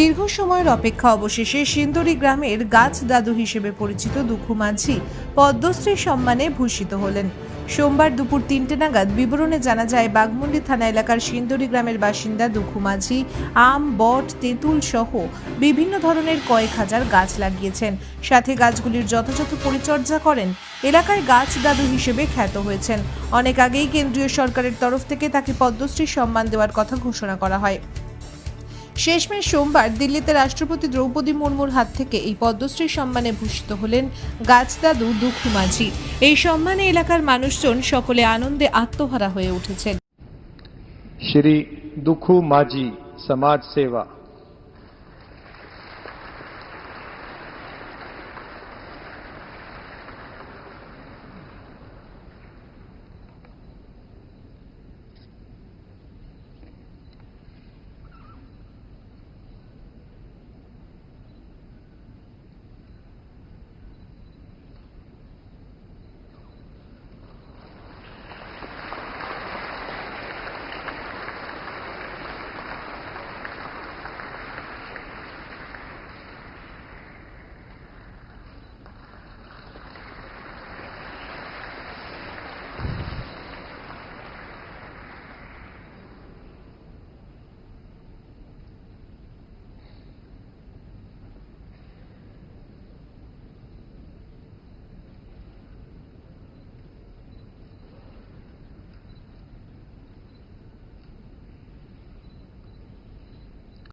দীর্ঘ সময়ের অপেক্ষা অবশেষে সিন্দুরি গ্রামের গাছ দাদু হিসেবে পরিচিত দুঃখু মাঝি পদ্মশ্রী সম্মানে ভূষিত হলেন। সোমবার দুপুর তিনটে নাগাদ বিবরণে জানা যায় বাগমুন্ডি থানা এলাকার সিন্দুরি গ্রামের বাসিন্দা দুঃখু মাঝি, আম, বট, তেঁতুল সহ বিভিন্ন ধরনের কয়েক হাজার গাছ লাগিয়েছেন। সাথে গাছগুলির যথাযথ পরিচর্যা করেন, এলাকায় গাছ দাদু হিসেবে খ্যাত হয়েছেন। অনেক আগেই কেন্দ্রীয় সরকারের তরফ থেকে তাকে পদ্মশ্রী সম্মান দেওয়ার কথা ঘোষণা করা হয়। শেষমেশ সোমবার দিল্লিতে রাষ্ট্রপতি দ্রৌপদী মুর্মুর হাত থেকে এই পদ্মশ্রী সম্মানে ভূষিত হলেন গাছদাদু দুঃখ মাঝি। এই সম্মানে এলাকার মানুষজন সকলে আনন্দে আত্মহারা হয়ে উঠেছেন। শ্রী দুঃখু মাঝি সমাজ সেবা।